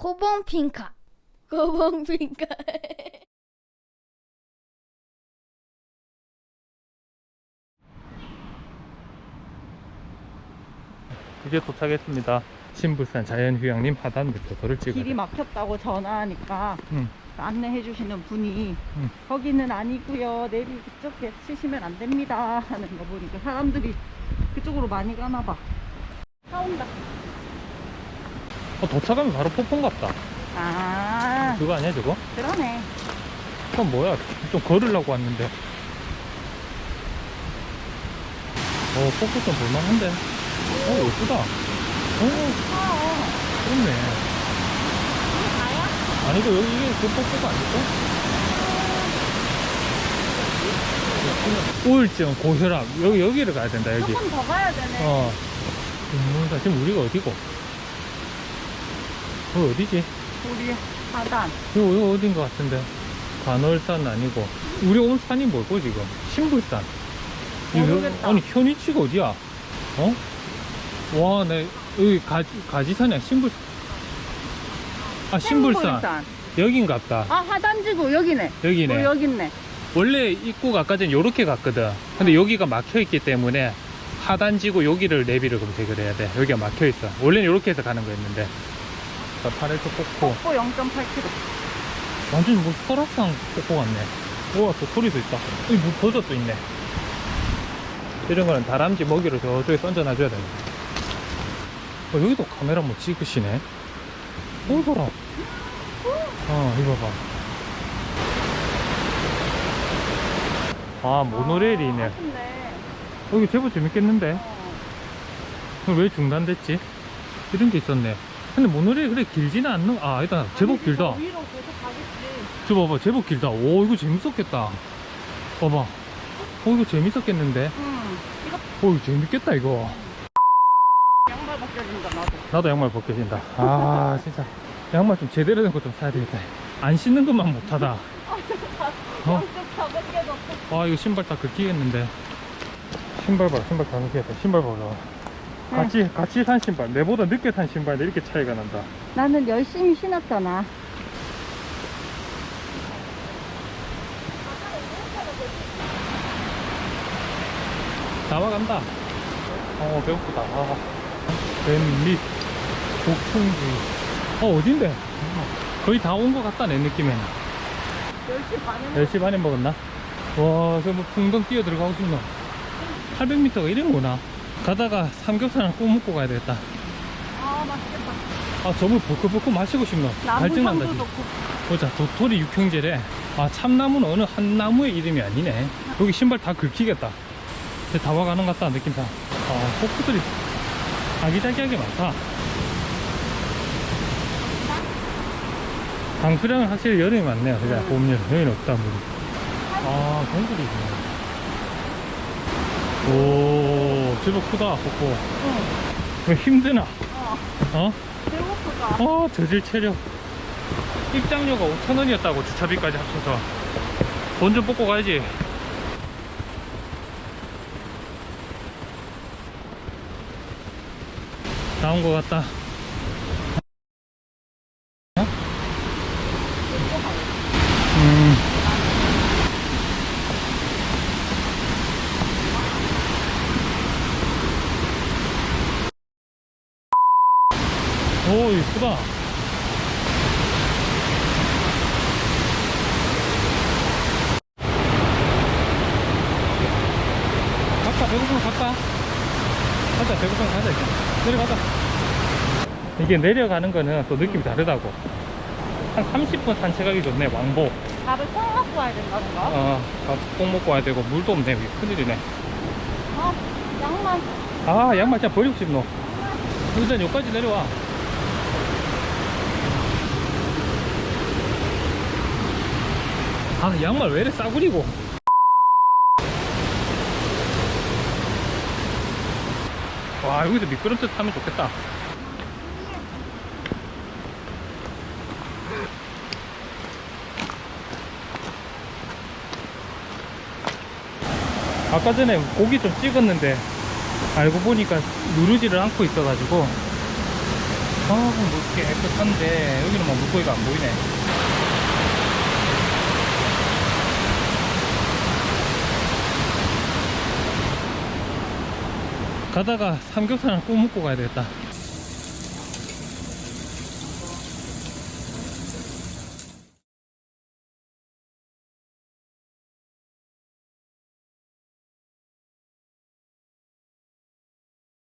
고봉핑카. 고봉핑카. 이제 도착했습니다. 신불산 자연휴양림 하단 길이 찍어요. 막혔다고 전화하니까 응. 안내해 주시는 분이 응. 거기는 아니고요 내리 그쪽에 치시면 안 됩니다 하는 거 보니까 사람들이 그쪽으로 많이 가나 봐 사온다 어, 도착하면 바로 폭포 같다. 아 그거 아니야 저거? 그러네 그건 뭐야? 좀 걸으려고 왔는데. 어, 폭포 좀 볼만한데. 어, 예쁘다. 어, 그렇네. 아니고 여기 이게 그 폭포가 아닐까? 우울증, 고혈압 여기 여기를 가야 된다 여기. 조금 더 가야 되네 어. 음, 지금 우리가 어디고? 어 어디지? 우리 하단 이거, 이거 어딘 것 같은데. 관월산 아니고. 우리 온 산이 뭐고 지금? 신불산. 모르겠다. 아니 현위치가 어디야? 어? 와, 내 여기 가지 가지산이야 신불. 아 신불산. 생불산. 여긴갑다. 아 하단지구 여기네 여기네. 어, 여기 있네 원래 입구가 아까 전에 요렇게 갔거든. 근데 여기가 막혀 있기 때문에 하단지구 여기를 내비를 검색을 해야 돼. 여기가 막혀 있어. 원래는 요렇게 해서 가는 거였는데. 자, 파레토 폭포. 폭포 0.8km 완전 뭐 설악산 폭포 같네. 우와, 도토리도 있다. 여기 뭐 버섯도 있네. 이런 거는 다람쥐 먹이로 저쪽에 던져놔줘야 돼. 어, 여기도 카메라 뭐 찍으시네. 어, 봐라. 어, 이거 봐. 아, 모노레일이네. 아쉽네 여기 제법 재밌겠는데? 어. 그럼 왜 중단됐지? 이런 게 있었네. 근데 모노레일 그래 길지는 않는, 아, 아니다. 제법 아니지, 길다. 저 위로 계속 가겠지. 저 봐봐 제법 길다. 오 이거 재밌었겠다. 봐봐. 어 이거 재밌었겠는데? 응. 이거 어 이거 재밌겠다 이거. 양말 벗겨진다 나도. 나도 양말 벗겨진다. 아 진짜. 양말 좀 제대로 된 거 좀 사야 되겠다. 안 신는 것만 못하다. 어? 양쪽 다 벗겨졌어. 아 이거 신발 다 긁히겠는데. 신발 봐라 신발 다 긁히겠다 신발 봐라 같이 같이 산 신발 내보다 늦게 산 신발인데 이렇게 차이가 난다. 나는 열심히 신었잖아. 나와간다. 어 배고프다. 아. 뱀밑 독충기. 어 어딘데? 거의 다 온 것 같다 내 느낌에는. 10시 반에 10시 반에 먹었나? 와, 저 뭐 풍덩 뛰어 들어가고 싶노? 800m가 이런 거나? 가다가 삼겹살 하나 꼭 먹고 가야 되겠다. 아 맛있겠다 아, 저물 벌컥벌컥 마시고 싶노? 갈증 난다, 나무향도 지금. 보자, 도토리 육형제래. 아, 참나무는 어느 한 나무의 이름이 아니네. 여기 신발 다 긁히겠다. 이제 다 와가는 것 같다, 느낌상. 아, 포크들이 아기자기하게 많다. 강수량은 확실히 여름이 많네요. 그죠? 음. 봄, 여름. 여기는 없다, 물이. 아, 동굴이 있네. 오, 제법 크다, 폭포. 응. 왜 힘드나? 어 어? 배고프다 어, 저질 체력. 입장료가 5,000원이었다고, 주차비까지 합쳐서. 돈 좀 뽑고 가야지. 나온 것 같다. 오, 이쁘다. 갈까? 배고프면 갈까? 가자, 배고프면 가자, 이제. 내려가자. 이게 내려가는 거는 또 느낌이 다르다고. 한 30분 산책하기 좋네, 왕복. 밥을 꼭 먹고 와야 된다는 거? 어, 밥꼭 먹고 와야 되고, 물도 없네. 큰일이네. 어? 양말 아, 양말 진짜 버리고 싶노. 일단 여기까지 내려와. 아, 양말 왜 이래 싸구리고. 와, 여기서 미끄럼틀 타면 좋겠다. 아까 전에 고기 좀 찍었는데 알고 보니까 누르지를 않고 있어가지고 아, 물게 깨끗한데 여기는 뭐 물고기가 안 보이네. 가다가 삼겹살 하나 꼭 먹고 가야 되겠다.